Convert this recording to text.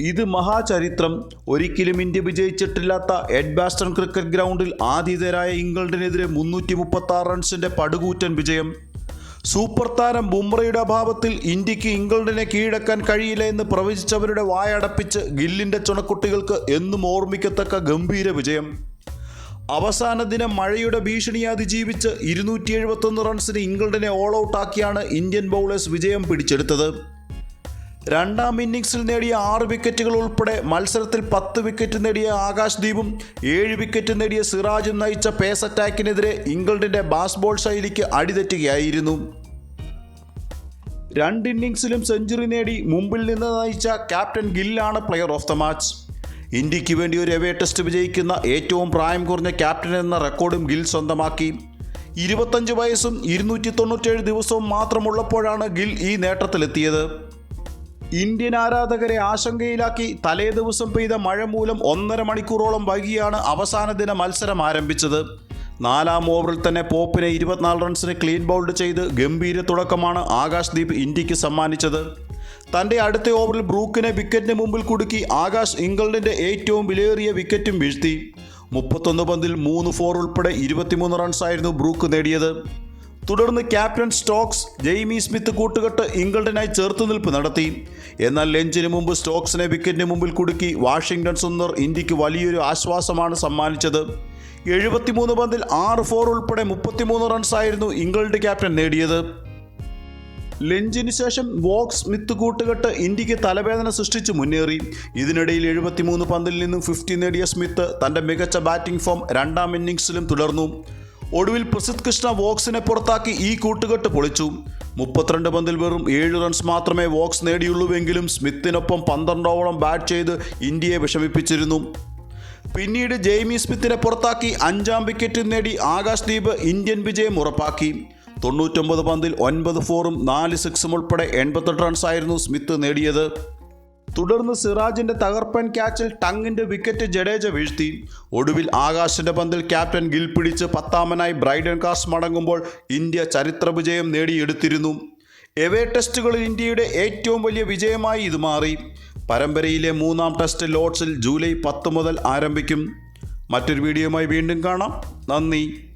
ഇത് മഹാചരിത്രം. ഒരിക്കലും India വിജയിച്ചിട്ടില്ലാത്ത Edgbaston cricket ഗ്രൗണ്ടിൽ ആതിഥേയരായ ഇംഗ്ലണ്ടിനെതിരെ മുന്നൂറ്റി മുപ്പത്തി ആറ് റൺസിന്റെ പടുകൂറ്റൻ വിജയം. സൂപ്പർ താരം ബുംറയുടെ അഭാവത്തിൽ ഇന്ത്യയ്ക്ക് ഇംഗ്ലണ്ടിനെ കീഴടക്കാൻ കഴിയില്ല എന്ന് പ്രവചിച്ചവരുടെ വായടപ്പിച്ച് ഗില്ലിന്റെ ചുണക്കുട്ടികൾക്ക് എന്നും ഓർമ്മിക്കത്തക്ക ഗംഭീര വിജയം. അവസാന ദിനം മഴയുടെ ഭീഷണി അതിജീവിച്ച് ഇരുന്നൂറ്റി എഴുപത്തൊന്ന് റൺസിന് ഇംഗ്ലണ്ടിനെ ഓൾ ഔട്ടാക്കിയാണ് ഇന്ത്യൻ ബൗളേഴ്സ് വിജയം പിടിച്ചെടുത്തത്. രണ്ടാം ഇന്നിംഗ്സിൽ നേടിയ ആറ് വിക്കറ്റുകൾ ഉൾപ്പെടെ മത്സരത്തിൽ പത്ത് വിക്കറ്റ് നേടിയ ആകാശ് ദീപും ഏഴ് വിക്കറ്റ് നേടിയ സിറാജും നയിച്ച പേസ് അറ്റാക്കിനെതിരെ ഇംഗ്ലണ്ടിന്റെ ബാസ്ബോൾ ശൈലിക്ക് അടിതെറ്റുകയായിരുന്നു. രണ്ട് ഇന്നിംഗ്സിലും സെഞ്ചുറി നേടി മുമ്പിൽ നിന്ന് നയിച്ച ക്യാപ്റ്റൻ ഗില്ലാണ് പ്ലെയർ ഓഫ് ദ മാച്ച്. ഇന്ത്യയ്ക്ക് വേണ്ടി ഒരു എവേ ടെസ്റ്റ് വിജയിക്കുന്ന ഏറ്റവും പ്രായം കുറഞ്ഞ ക്യാപ്റ്റൻ എന്ന റെക്കോർഡും ഗിൽ സ്വന്തമാക്കി. ഇരുപത്തഞ്ച് വയസ്സും ഇരുന്നൂറ്റി തൊണ്ണൂറ്റേഴ് ദിവസവും മാത്രമുള്ളപ്പോഴാണ് ഗിൽ ഈ നേട്ടത്തിലെത്തിയത്. ഇന്ത്യൻ ആരാധകരെ ആശങ്കയിലാക്കി തലേ ദിവസം പെയ്ത മഴ മൂലം ഒന്നര മണിക്കൂറോളം വൈകിയാണ് അവസാന ദിന മത്സരം ആരംഭിച്ചത്. നാലാം ഓവറിൽ തന്നെ പോപ്പിനെ ഇരുപത്തിനാല് റൺസിന് ക്ലീൻ ബൗൾഡ് ചെയ്ത് ഗംഭീര തുടക്കമാണ് ആകാശ് ദീപ് ഇന്ത്യയ്ക്ക് സമ്മാനിച്ചത്. തന്റെ അടുത്ത ഓവറിൽ ബ്രൂക്കിനെ വിക്കറ്റിന് മുമ്പിൽ കുടുക്കി ആകാശ് ഇംഗ്ലണ്ടിന്റെ ഏറ്റവും വിലയേറിയ വിക്കറ്റും വീഴ്ത്തി. മുപ്പത്തൊന്ന് പന്തിൽ മൂന്ന് ഫോർ ഉൾപ്പെടെ ഇരുപത്തിമൂന്ന് റൺസായിരുന്നു ബ്രൂക്ക് നേടിയത്. തുടർന്ന് ക്യാപ്റ്റൻ സ്റ്റോക്സ് ജെയ്മി സ്മിത്ത് കൂട്ടുകെട്ട് ഇംഗ്ലണ്ടിനായി ചെറുത്തുനിൽപ്പ് നടത്തി. എന്നാൽ ലഞ്ചിന് മുമ്പ് സ്റ്റോക്സിനെ വിക്കറ്റിന് മുമ്പിൽ കുടുക്കി വാഷിംഗ്ടൺ സുന്ദർ ഇന്ത്യയ്ക്ക് വലിയൊരു ആശ്വാസമാണ് സമ്മാനിച്ചത്. എഴുപത്തിമൂന്ന് പന്തിൽ ആറ് ഫോർ ഉൾപ്പെടെ മുപ്പത്തിമൂന്ന് റൺസായിരുന്നു ഇംഗ്ലണ്ട് ക്യാപ്റ്റൻ നേടിയത്. ലഞ്ചിന് ശേഷം വോക്സ് സ്മിത്ത് കൂട്ടുകെട്ട് ഇന്ത്യയ്ക്ക് തലവേദന സൃഷ്ടിച്ച് മുന്നേറി. ഇതിനിടയിൽ എഴുപത്തിമൂന്ന് പന്തിൽ നിന്നും ഫിഫ്റ്റി നേടിയ സ്മിത്ത് തന്റെ മികച്ച ബാറ്റിംഗ് ഫോം രണ്ടാം ഇന്നിംഗ്സിലും തുടർന്നു. ഒടുവിൽ പ്രസിദ്ധ് കൃഷ്ണ വോക്സിനെ പുറത്താക്കി ഈ കൂട്ടുകെട്ട് പൊളിച്ചു. മുപ്പത്തിരണ്ട് പന്തിൽ വെറും ഏഴ് റൺസ് മാത്രമേ വോക്സ് നേടിയുള്ളൂവെങ്കിലും സ്മിത്തിനൊപ്പം പന്ത്രണ്ടോളം ബാറ്റ് ചെയ്ത് ഇന്ത്യയെ വിഷമിപ്പിച്ചിരുന്നു. പിന്നീട് ജെയ്മി സ്മിത്തിനെ പുറത്താക്കി അഞ്ചാം വിക്കറ്റ് നേടി ആകാശ് ദീപ് ഇന്ത്യൻ വിജയം ഉറപ്പാക്കി. തൊണ്ണൂറ്റൊമ്പത് പന്തിൽ ഒൻപത് ഫോറും നാല് സിക്സും ഉൾപ്പെടെ എൺപത്തെട്ട് റൺസായിരുന്നു സ്മിത്ത് നേടിയത്. തുടർന്ന് സിറാജിന്റെ തകർപ്പൻ ക്യാച്ചിൽ ടങ്ങിന്റെ വിക്കറ്റ് ജഡേജ വീഴ്ത്തി. ഒടുവിൽ ആകാശിന്റെ പന്തിൽ ക്യാപ്റ്റൻ ഗിൽ പിടിച്ച് പത്താമനായി ബ്രൈഡൻ കാസ് മടങ്ങുമ്പോൾ ഇന്ത്യ ചരിത്ര വിജയം നേടിയെടുത്തിരുന്നു. എവേ ടെസ്റ്റുകളിൽ ഇന്ത്യയുടെ ഏറ്റവും വലിയ വിജയമായി ഇത് മാറി. പരമ്പരയിലെ മൂന്നാം ടെസ്റ്റ് ലോർഡ്സിൽ ജൂലൈ പത്ത് മുതൽ ആരംഭിക്കും. മറ്റൊരു വീഡിയോയുമായി വീണ്ടും കാണാം. നന്ദി.